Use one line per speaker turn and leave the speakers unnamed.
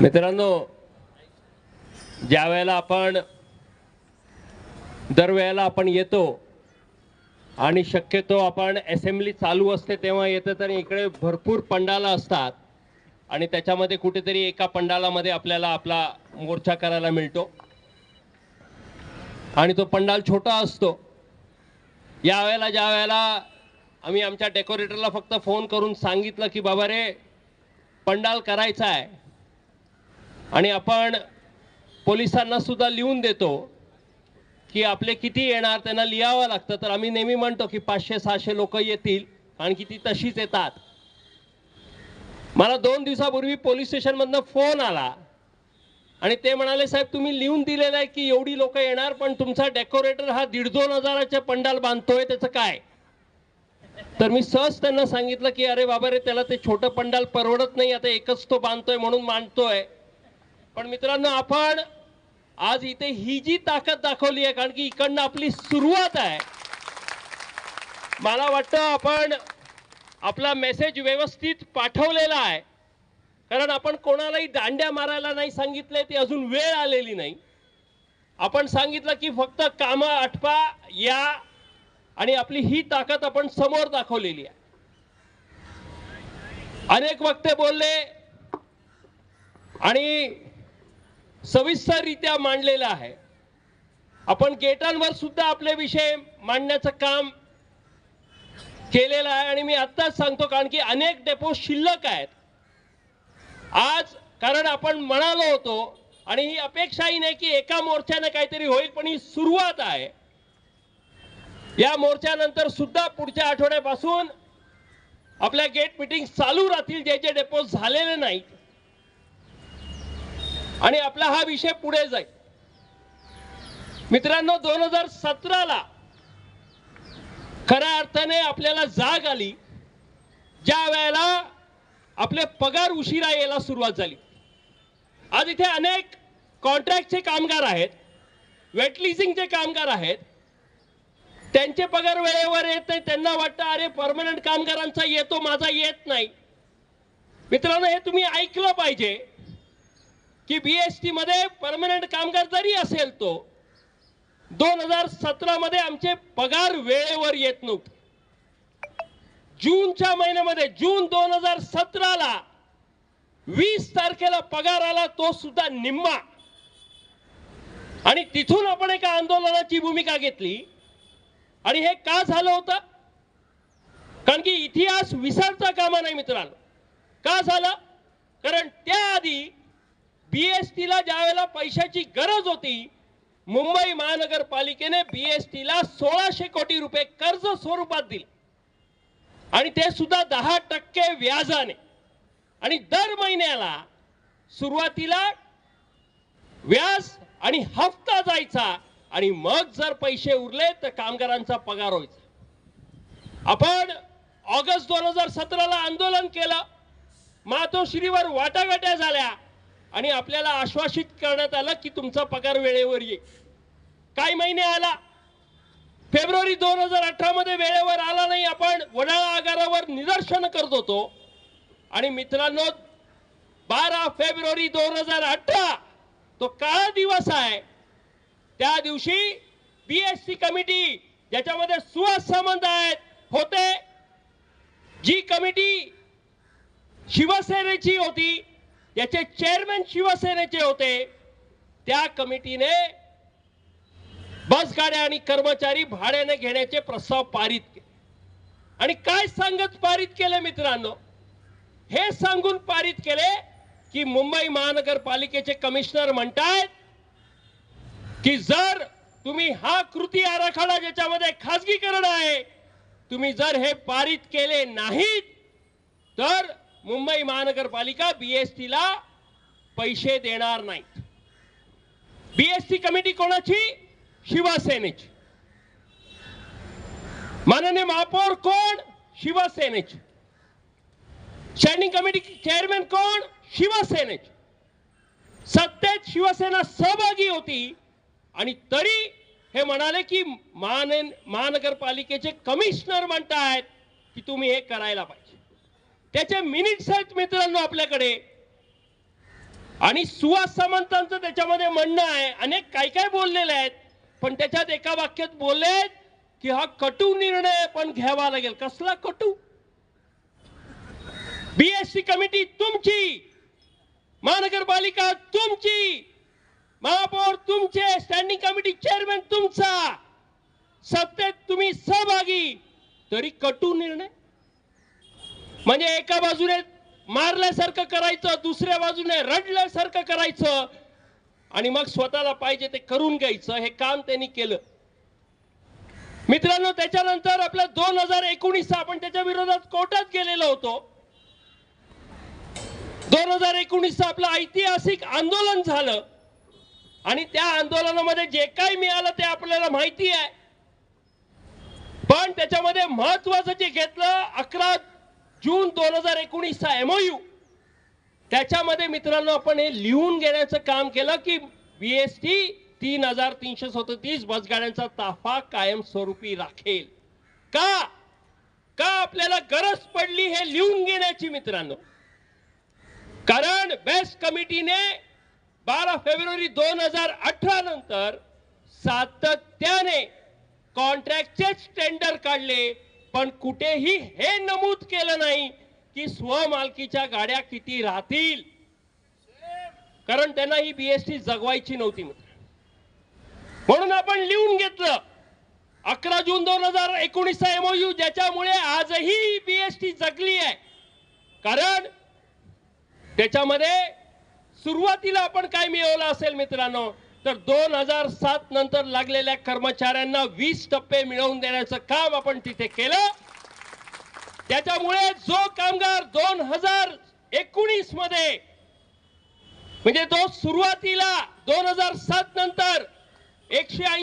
मित्रांनो ज्या वेळेला आपण दरवेळेला आपण येतो आणि शक्यतो आपण असेंब्ली चालू असते तेव्हा येतं तर इकडे भरपूर पंडाला असतात आणि त्याच्यामध्ये कुठेतरी एका पंडालामध्ये आपल्याला आपला मोर्चा करायला मिळतो. आणि तो पंडाल छोटा असतो. या वेळेला ज्या वेळेला आम्ही आमच्या डेकोरेटरला फक्त फोन करून सांगितलं की बाबा रे पंडाल करायचा आहे. आणि आपण पोलिसांना सुद्धा लिहून देतो की आपले किती येणार त्यांना लिहावं लागतं. तर आम्ही नेहमी म्हणतो की पाचशे सहाशे लोक येतील कारण की ती तशीच येतात. मला दोन दिवसापूर्वी पोलीस स्टेशनमधनं फोन आला. आणि ते म्हणाले साहेब तुम्ही लिहून दिलेलं आहे की एवढी लोक येणार पण तुमचा डेकोरेटर हा दीड दोन हजाराचे पंडाल बांधतोय त्याचं काय? तर मी सहज त्यांना सांगितलं की अरे बाबा रे त्याला ते छोटं पंडाल परवडत नाही आता एकच तो बांधतोय म्हणून मांडतोय. पण मित्रांनो आपण आज इथे ही जी ताकद दाखवली आहे कारण की इकडनं आपली सुरुवात आहे. मला वाटतं आपण आपला मेसेज व्यवस्थित पाठवलेला आहे. कारण आपण कोणालाही दांड्या मारायला नाही सांगितले ती अजून वेळ आलेली नाही. आपण सांगितलं की फक्त कामं आठवा या आणि आपली ही ताकद आपण समोर दाखवलेली आहे. अनेक वक्ते बोलले आणि सविस्तररित्या मांडलेलं आहे. आपण गेटांवर सुद्धा आपले विषय मांडण्याचं काम केलेलं आहे आणि मी आत्ताच सांगतो कारण की अनेक डेपो शिल्लक आहेत. आज कारण आपण म्हणालो होतो आणि ही अपेक्षाही नाही की एका मोर्चाने काहीतरी होईल पण ही सुरुवात आहे. या मोर्चानंतर सुद्धा पुढच्या आठवड्यापासून आपल्या गेट मिटिंग चालू राहतील जे जे डेपो झालेले नाहीत. आणि आपला हा विषय पुढे जाईल. मित्रांनो दोन हजार सतराला खऱ्या अर्थाने आपल्याला जाग आली ज्या वेळेला आपले पगार उशिरा यायला सुरुवात झाली. आज इथे अनेक कॉन्ट्रॅक्टचे कामगार आहेत वेटलिझिंगचे कामगार आहेत त्यांचे पगार वेळेवर येत नाही. त्यांना वाटतं अरे परमनंट कामगारांचा येतो माझा येत नाही. मित्रांनो हे तुम्ही ऐकलं पाहिजे की बी एसमध्ये परमनंट कामगार जरी असेल तो दोन हजार सतरामध्ये आमचे पगार वेळेवर येत नव्हते. जूनच्या महिन्यामध्ये जून दोन हजार सतराला वीस तारखेला पगार आला तो सुद्धा निम्मा. आणि तिथून आपण एका आंदोलनाची भूमिका घेतली. आणि हे का झालं होतं? कारण की इतिहास विसरता कामा नाही मित्रांनो. का झालं? कारण त्याआधी बी एस ज्या वेळेला पैशाची गरज होती मुंबई महानगरपालिकेने बीएसटीला सोळाशे कोटी रुपये कर्ज स्वरूपात दिले. आणि ते सुद्धा दहा टक्के व्याजाने. आणि दर महिन्याला सुरुवातीला व्याज आणि हप्ता जायचा आणि मग जर पैसे उरले तर कामगारांचा पगार व्हायचा. आपण ऑगस्ट दोन हजार सतराला आंदोलन केलं. मातोश्रीवर वाटाघाट्या झाल्या. आणि आपल्याला आश्वासित करण्यात आलं की तुमचा पगार वेळेवर येईल काही महिने आला. फेब्रुवारी दोन हजार अठरामध्ये वेळेवर आला नाही. आपण वडाळा आगारावर निदर्शन करत होतो. आणि मित्रांनो बारा फेब्रुवारी दोन हजार अठरा तो काळा दिवस आहे. त्या दिवशी बीएससी कमिटी ज्याच्यामध्ये सुहास सामंत आहेत होते. जी कमिटी शिवसेनेची होती याचे चेअरमॅन शिवसेनेचे होते. त्या कमिटीने बस गाड्या आणि कर्मचारी भाड्याने घेण्याचे प्रस्ताव पारित केले. आणि काय सांगत पारित केले मित्रांनो? हे सांगून पारित केले की मुंबई महानगरपालिकेचे कमिशनर म्हणतायत की जर तुम्ही हा कृती आराखडा ज्याच्यामध्ये खासगीकरण आहे तुम्ही जर हे पारित केले नाहीत तर मुंबई महानगरपालिका बीएसटीला पैसे देणार नाहीत. बीएसटी कमिटी कोणाची? शिवसेनेची. माननीय महापौर कोण? शिवसेनेची. स्टँडिंग कमिटी चेअरमॅन कोण? शिवसेनेची. सत्तेत शिवसेना सहभागी होती आणि तरी हे म्हणाले की महान महानगरपालिकेचे कमिशनर म्हणतायत की तुम्ही हे करायला पाहिजे. त्याचे मिनिट्स आहेत मित्रांनो आपल्याकडे. आणि सुहास सामंतांचं त्याच्यामध्ये म्हणणं आहे अनेक काय काय बोललेले आहेत पण त्याच्यात एका वाक्यात बोलले आहेत की हा कटू निर्णय पण घ्यावा लागेल. कसला कटू? बीएससी कमिटी तुमची महानगरपालिका तुमची महापौर तुमचे स्टँडिंग कमिटी चेअरमॅन तुमचा. सत्तेत तुम्ही सहभागी. तरी कटू निर्णय. म्हणजे एका बाजूने मारल्यासारखं करायचं दुसऱ्या बाजूने रडल्यासारखं करायचं. आणि मग स्वतःला पाहिजे ते करून घ्यायचं हे काम त्यांनी केलं. मित्रांनो त्याच्यानंतर आपलं दोन हजार एकोणीस आपण त्याच्या विरोधात कोर्टात गेलेलो होतो. दोन हजार एकोणीस आपलं ऐतिहासिक आंदोलन झालं. आणि त्या आंदोलनामध्ये जे काही मिळालं ते आपल्याला माहिती आहे. पण त्याच्यामध्ये महत्वाचं जे घेतलं अकरा जून दोन हजार एकोणीसचा एमओयू त्याच्यामध्ये मित्रांनो आपण हे लिहून घेण्याचं काम केलं की बीएसटी तीन हजार तीनशे सदतीस बसगाड्यांचा ताफा कायमस्वरूपी राखेल. का? का आपल्याला गरज पडली हे लिहून घेण्याची मित्रांनो? कारण बेस्ट कमिटीने बारा फेब्रुवारी दोन हजार अठरा नंतर सातत्याने कॉन्ट्रॅक्टचेच टेंडर काढले पण कुठेही हे नमूद केलं नाही की स्वमालकीच्या गाड्या किती राहतील. कारण त्यांना ही बीएसटी जगवायची नव्हती मित्र. म्हणून आपण लिहून घेतलं अकरा जून दोन हजार एकोणीसचा एमओयू ज्याच्यामुळे आजही बीएसटी जगली आहे. कारण त्याच्यामध्ये सुरुवातीला आपण काय मिळवलं असेल मित्रांनो तर दोन हजार सात नंतर लागलेल्या कर्मचाऱ्यांना वीस टप्पे मिळवून देण्याचं काम आपण तिथे केलं. त्याच्यामुळे जो कामगार दोन हजार एकोणीसमध्ये म्हणजे तो सुरुवातीला दोन हजार सात नंतर एकशे